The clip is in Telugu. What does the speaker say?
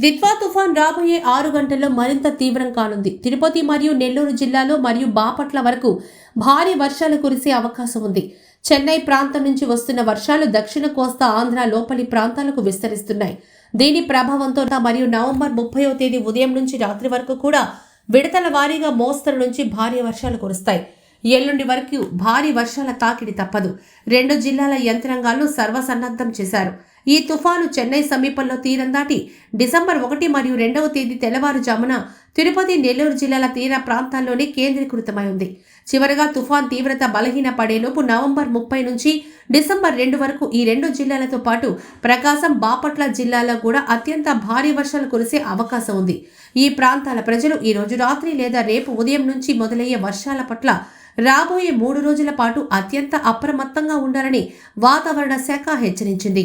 దిత్వా తుఫాన్ రాబోయే ఆరు గంటల్లో మరింత తీవ్రం కానుంది. తిరుపతి మరియు నెల్లూరు జిల్లాలో మరియు బాపట్ల వరకు భారీ వర్షాలు కురిసే అవకాశం ఉంది. చెన్నై ప్రాంతం నుంచి వస్తున్న వర్షాలు దక్షిణ కోస్తా ఆంధ్ర లోపలి ప్రాంతాలకు విస్తరిస్తున్నాయి. దీని ప్రభావంతో మరియు నవంబర్ ముప్పైవ తేదీ ఉదయం నుంచి రాత్రి వరకు కూడా విడతల వారీగా మోస్తరు నుంచి భారీ వర్షాలు కురుస్తాయి. ఎల్లుండి వరకు భారీ వర్షాల తాకిడి తప్పదు. రెండు జిల్లాల యంత్రాంగాలు సర్వసన్నద్ధం చేశారు. ఈ తుఫాను చెన్నై సమీపంలో తీరం దాటి డిసెంబర్ ఒకటి మరియు రెండవ తేదీ తెల్లవారుజామున తిరుపతి నెల్లూరు జిల్లాల తీర ప్రాంతాల్లోనే కేంద్రీకృతమై ఉంది. చివరగా తుఫాన్ తీవ్రత బలహీన పడేలోపు నవంబర్ ముప్పై నుంచి డిసెంబర్ రెండు వరకు ఈ రెండు జిల్లాలతో పాటు ప్రకాశం బాపట్ల జిల్లాలో కూడా అత్యంత భారీ వర్షాలు కురిసే అవకాశం ఉంది. ఈ ప్రాంతాల ప్రజలు ఈ రోజు రాత్రి లేదా రేపు ఉదయం నుంచి మొదలయ్యే వర్షాల పట్ల రాబోయే మూడు రోజుల పాటు అత్యంత అప్రమత్తంగా ఉండాలని వాతావరణ శాఖ హెచ్చరించింది.